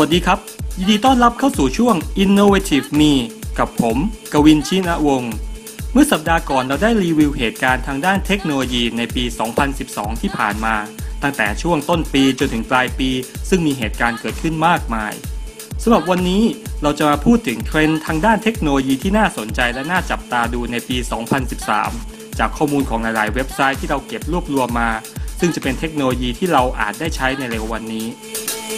วัสดีครับ ยินดีต้อนรับเข้าสู่ช่วง Innovative Me กับผม กวินชินะวงศ์เมื่อสัปดาห์ก่อนเราได้รีวิวเหตุการณ์ทางด้านเทคโนโลยีในปี 2012 ที่ผ่านมา ตั้งแต่ช่วงต้นปีจนถึงปลายปี ซึ่งมีเหตุการณ์เกิดขึ้นมากมายสำหรับวันนี้เราจะมาพูดถึงเทรนด์ทางด้านเทคโนโลยีที่น่าสนใจและน่าจับตาดูในปี 2013 จากข้อมูลของหลายๆ เว็บไซต์ที่เราเก็บรวบรวมมา ซึ่งจะเป็นเทคโนโลยีที่เราอาจได้ใช้ในเร็ววันนี้ เ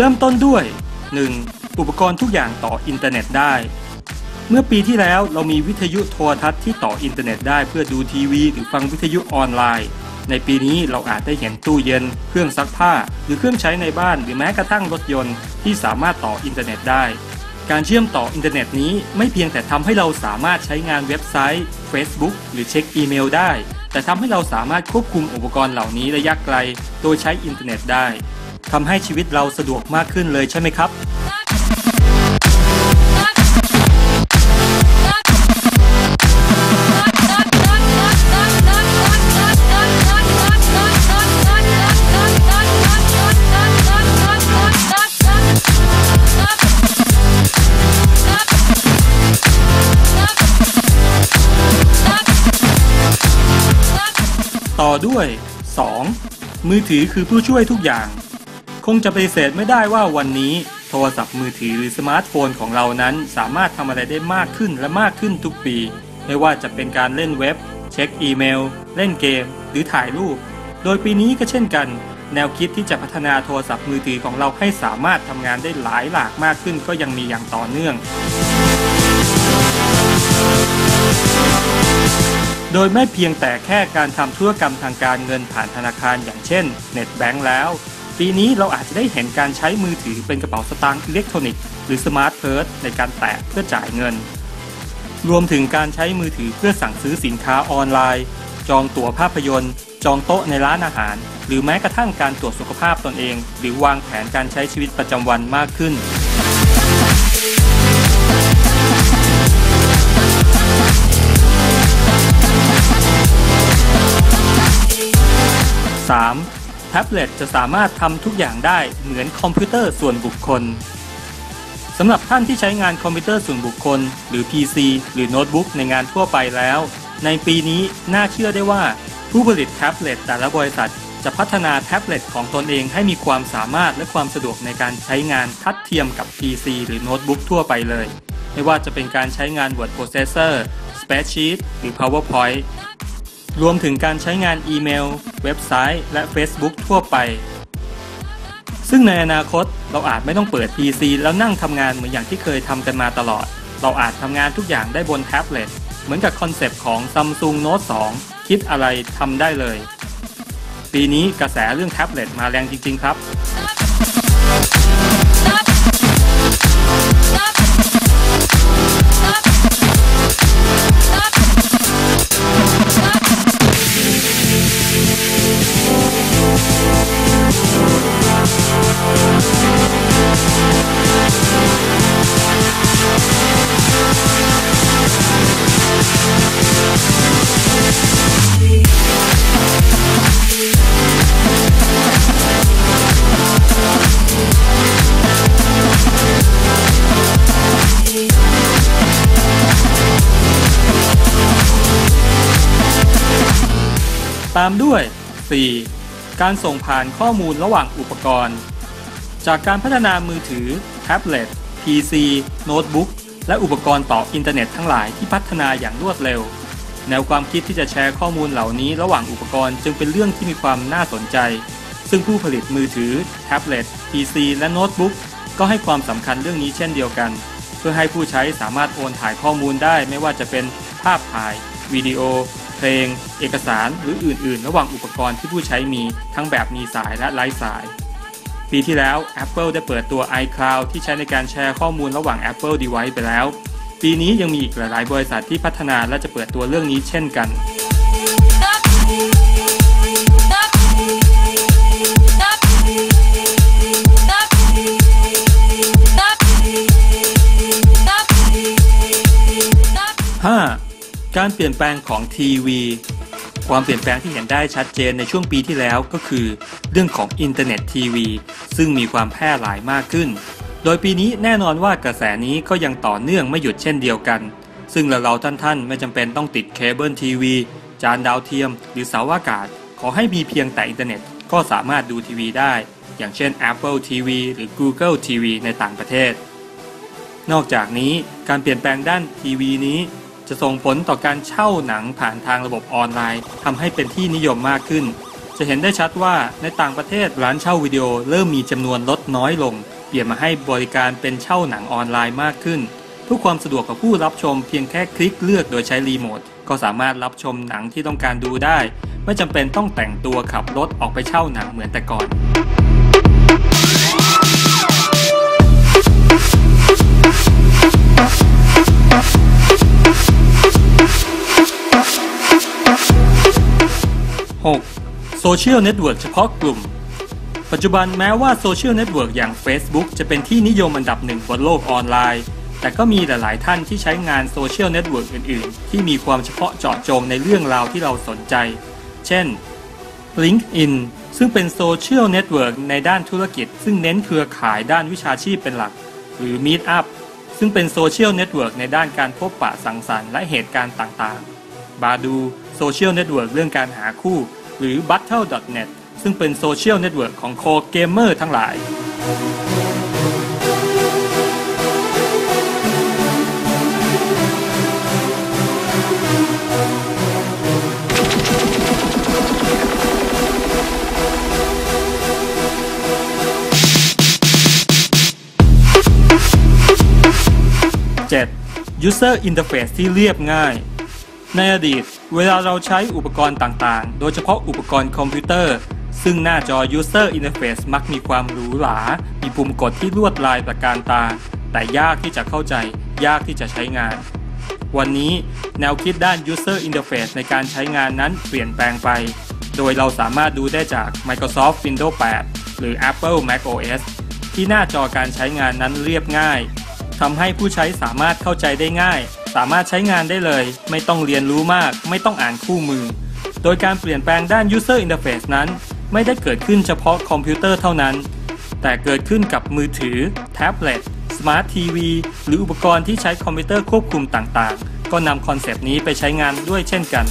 ริ่มต้นด้วย 1. อุปกรณ์ทุกอย่างต่ออินเทอร์เน็ตได้ เมื่อปีที่แล้วเรามีวิทยุโทรทัศน์ที่ต่ออินเทอร์เน็ตได้เพื่อดูทีวี หรือฟังวิทยุออนไลน์ ในปีนี้เราอาจได้เห็นตู้เย็น เครื่องซักผ้า หรือเครื่องใช้ในบ้านหรือแม้กระทั่งรถยนต์ที่สามารถต่ออินเทอร์เน็ตได้ การเชื่อมต่ออินเทอร์เน็ตนี้ไม่เพียงแต่ทำให้เราสามารถใช้งานเว็บไซต์ Facebook หรือเช็คอีเมลได้ แต่ทำให้เราสามารถควบคุมอุปกรณ์เหล่านี้ระยะไกล โดยใช้อินเทอร์เน็ตได้ทำให้ชีวิตเราสะดวกมากขึ้นเลยใช่ไหมครับ ด้วย 2. มือถือคือผู้ช่วยทุกอย่าง คงจะปฏิเสธไม่ได้ว่าวันนี้โทรศัพท์มือถือหรือสมาร์ทโฟนของเรานั้นสามารถทำอะไรได้มากขึ้นและมากขึ้นทุกปี ไม่ว่าจะเป็นการเล่นเว็บ เช็คอีเมล เล่นเกม หรือถ่ายรูป โดยปีนี้ก็เช่นกัน แนวคิดที่จะพัฒนาโทรศัพท์มือถือของเราให้สามารถทำงานได้หลายหลากมากขึ้นก็ยังมีอย่างต่อเนื่อง โดยไม่เพียงแต่แค่การทำธุรกรรมทางการเงินผ่านธนาคารอย่างเช่นเน็ตแบงก์แล้ว ปีนี้เราอาจจะได้เห็นการใช้มือถือเป็นกระเป๋าสตางค์อิเล็กทรอนิกส์หรือสมาร์ทเพิร์สในการแตะเพื่อจ่ายเงิน รวมถึงการใช้มือถือเพื่อสั่งซื้อสินค้าออนไลน์ จองตั๋วภาพยนตร์ จองโต๊ะในร้านอาหาร หรือแม้กระทั่งการตรวจสุขภาพตนเอง หรือวางแผนการใช้ชีวิตประจำวันมากขึ้น 3. แท็บเล็ตจะสามารถทำทุกอย่างได้เหมือนคอมพิวเตอร์ส่วนบุคคลสำหรับท่านที่ใช้งานคอมพิวเตอร์ส่วนบุคคล หรือ PC หรือโน้ตบุ๊กในงานทั่วไปแล้ว ในปีนี้น่าเชื่อได้ว่า ผู้ผลิตแท็บเล็ตแต่ละบริษัท จะพัฒนาแท็บเล็ตของตนเองให้มีความสามารถและความสะดวกในการใช้งานทัดเทียมกับ PC หรือโน้ตบุ๊กทั่วไปเลย ไม่ว่าจะเป็นการใช้งาน Word Processor Spreadsheet หรือ PowerPoint รวมถึงการใช้งานอีเมล เว็บไซต์ และ Facebook ทั่วไป ซึ่งในอนาคตเราอาจไม่ต้องเปิด PC แล้วนั่งทำงานเหมือนอย่างที่เคยทำกันมาตลอด เราอาจทำงานทุกอย่างได้บนแท็บเล็ต เหมือนกับคอนเซปต์ของ Samsung Note 2 คิดอะไรทำได้เลย ปีนี้กระแสเรื่องแท็บเล็ตมาแรงจริง ๆ ครับามด้วย 4. การส่งผ่านข้อมูลระหว่างอุปกรณ์ จากการพัฒนามือถือ แท็บเล็ต PC โน้ตบุ๊กและอุปกรณ์ต่ออินเทอร์เน็ตทั้งหลายที่พัฒนาอย่างรวดเร็ว แนวความคิดที่จะแชร์ข้อมูลเหล่านี้ระหว่างอุปกรณ์จึงเป็นเรื่องที่มีความน่าสนใจ ซึ่งผู้ผลิตมือถือ แท็บเล็ต PC และโน้ตบุ๊กก็ให้ความสำคัญเรื่องนี้เช่นเดียวกัน เพื่อให้ผู้ใช้สามารถโอนถ่ายข้อมูลได้ไม่ว่าจะเป็นภาพถ่าย วิดีโอ เพลง เอกสารหรืออื่น ๆ ระหว่างอุปกรณ์ที่ผู้ใช้มีทั้งแบบมีสายและไร้สาย ปีที่แล้ว Apple ได้เปิดตัว iCloud ที่ใช้ในการแชร์ข้อมูลระหว่าง Apple Device ไปแล้ว ปีนี้ยังมีอีกหลาย ๆ บริษัทที่พัฒนาและจะเปิดตัวเรื่องนี้เช่นกันห้า การเปลี่ยนแปลงของทีวี ความเปลี่ยนแปลงที่เห็นได้ชัดเจนในช่วงปีที่แล้วก็คือ เรื่องของอินเทอร์เน็ตทีวี ซึ่งมีความแพร่หลายมากขึ้น โดยปีนี้แน่นอนว่ากระแสนี้ก็ยังต่อเนื่องไม่หยุดเช่นเดียวกัน ซึ่งเราเราท่านๆไม่จำเป็นต้องติดเคเบิลทีวี จานดาวเทียม หรือเสาอากาศ ขอให้มีเพียงแต่อินเทอร์เน็ตก็สามารถดูทีวีได้ อย่างเช่น Apple TV หรือ Google TV ในต่างประเทศ นอกจากนี้การเปลี่ยนแปลงด้านทีวีนี้ จะส่งผลต่อการเช่าหนังผ่านทางระบบออนไลน์ทำให้เป็นที่นิยมมากขึ้น จะเห็นได้ชัดว่าในต่างประเทศร้านเช่าวิดีโอเริ่มมีจำนวนลดน้อยลง เปลี่ยนมาให้บริการเป็นเช่าหนังออนไลน์มากขึ้นเพื่อความสะดวกกับผู้รับชมเพียงแค่คลิกเลือกโดยใช้รีโมทก็สามารถรับชมหนังที่ต้องการดูได้ ไม่จำเป็นต้องแต่งตัวขับรถออกไปเช่าหนังเหมือนแต่ก่อน 6. โซเชียลเน็ตเวิร์กเฉพาะกลุ่ม ปัจจุบันแม้ว่าโซเชียลเน็ตเวิร์กอย่าง Facebook จะเป็นที่นิยมอันดับหนึ่งบนโลกออนไลน์ แต่ก็มีหลาย ๆ ท่านที่ใช้งานโซเชียลเน็ตเวิร์กอื่น ๆ ที่มีความเฉพาะเจาะจงในเรื่องราวที่เราสนใจ เช่น LinkedIn ซึ่งเป็นโซเชียลเน็ตเวิร์กในด้านธุรกิจ ซึ่งเน้นเครือข่ายด้านวิชาชีพเป็นหลัก หรือ Meetup ซึ่งเป็นโซเชียลเน็ตเวิร์กในด้านการพบปะสังสรรค์และเหตุการณ์ต่าง ๆ บาดูโซเชียลเน็ตเวิร์กเรื่องการหาคู่ หรือ Battle.net ซึ่งเป็นโซเชียลเน็ตเวิร์กของโคเกมเมอร์ทั้งหลาย 7. User Interface ที่เรียบง่าย ในอดีต เวลาเราใช้อุปกรณ์ต่างๆ โดยเฉพาะอุปกรณ์คอมพิวเตอร์ ซึ่งหน้าจอ User Interface มักมีความหรูหรา มีปุ่มกดที่ลวดลายประการตา แต่ยากที่จะเข้าใจ ยากที่จะใช้งาน วันนี้แนวคิดด้าน User Interface ในการใช้งานนั้นเปลี่ยนแปลงไป โดยเราสามารถดูได้จาก Microsoft Windows 8 หรือ Apple macOS ที่หน้าจอการใช้งานนั้นเรียบง่ายทำให้ผู้ใช้สามารถเข้าใจได้ง่าย สามารถใช้งานได้เลย ไม่ต้องเรียนรู้มาก ไม่ต้องอ่านคู่มือ โดยการเปลี่ยนแปลงด้าน User Interface นั้น ไม่ได้เกิดขึ้นเฉพาะคอมพิวเตอร์เท่านั้น แต่เกิดขึ้นกับมือถือ แท็บเล็ต สมาร์ททีวี หรืออุปกรณ์ที่ใช้คอมพิวเตอร์ควบคุมต่างๆ ก็นำคอนเซปต์นี้ไปใช้งานด้วยเช่นกัน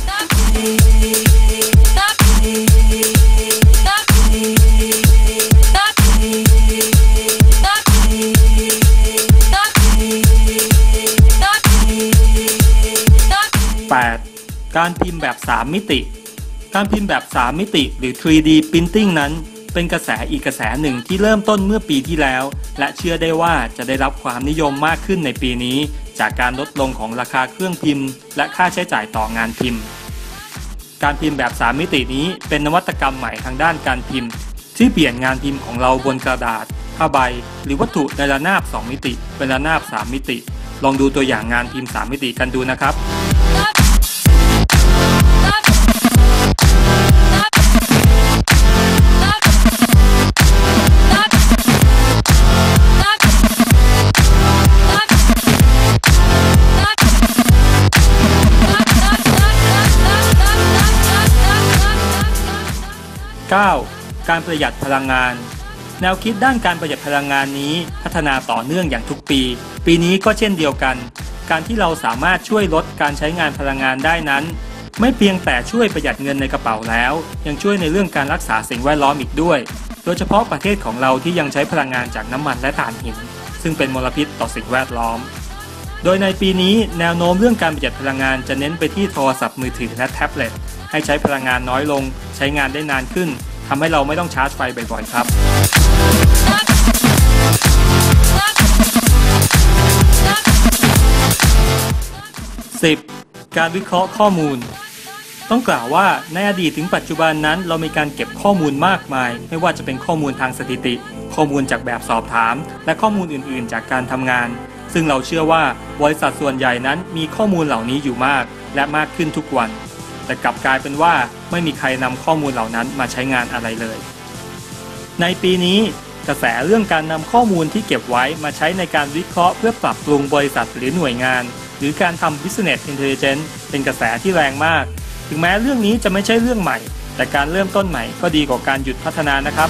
8. การพิมพ์แบบ 3 มิติ การพิมพ์แบบ 3 มิติหรือ 3D Printing นั้น เป็นกระแสอีกกระแสหนึ่งที่เริ่มต้นเมื่อปีที่แล้ว และเชื่อได้ว่าจะได้รับความนิยมมากขึ้นในปีนี้ จากการลดลงของราคาเครื่องพิมพ์ และค่าใช้จ่ายต่องานพิมพ์ การพิมพ์แบบ 3 มิตินี้เป็นนวัตกรรมใหม่ทางด้านการพิมพ์ ที่เปลี่ยนงานพิมพ์ของเราบนกระดาษผ้าใบ หรือวัตถุในระนาบ 2 มิติ เป็นระนาบ 3 มิติ ลองดูตัวอย่างงานพิมพ์ 3 มิติกันดูนะครับ 9. การประหยัดพลังงาน แนวคิดด้านการประหยัดพลังงานนี้พัฒนาต่อเนื่องอย่างทุกปี ปีนี้ก็เช่นเดียวกัน การที่เราสามารถช่วยลดการใช้งานพลังงานได้นั้น ไม่เพียงแต่ช่วยประหยัดเงินในกระเป๋าแล้ว ยังช่วยในเรื่องการรักษาสิ่งแวดล้อมอีกด้วย โดยเฉพาะประเทศของเราที่ยังใช้พลังงานจากน้ำมันและถ่านหิน ซึ่งเป็นมลพิษต่อสิ่งแวดล้อม โดยในปีนี้แนวโน้มเรื่องการประหยัดพลังงานจะเน้นไปที่โทรศัพท์มือถือและแท็บเล็ต ให้ใช้พลังงานน้อยลง ใช้งานได้นานขึ้นทำให้เราไม่ต้องชาร์จไฟบ่อยๆครับ 10. การวิเคราะห์ข้อมูล ต้องกล่าวว่าในอดีตถึงปัจจุบันนั้น เรามีการเก็บข้อมูลมากมาย ไม่ว่าจะเป็นข้อมูลทางสถิติ ข้อมูลจากแบบสอบถาม และข้อมูลอื่นๆ จากการทำงาน ซึ่งเราเชื่อว่าบริษัทส่วนใหญ่นั้นมีข้อมูลเหล่านี้อยู่มาก และมากขึ้นทุกวัน แต่กลับกลายเป็นว่าไม่มีใครนำข้อมูลเหล่านั้นมาใช้งานอะไรเลย ในปีนี้กระแสเรื่องการนำข้อมูลที่เก็บไว้มาใช้ในการวิเคราะห์เพื่อปรับปรุงบริษัทหรือหน่วยงาน หรือการทำ Business Intelligence เป็นกระแสที่แรงมาก ถึงแม้เรื่องนี้จะไม่ใช่เรื่องใหม่ แต่การเริ่มต้นใหม่ก็ดีกว่าการหยุดพัฒนานะครับ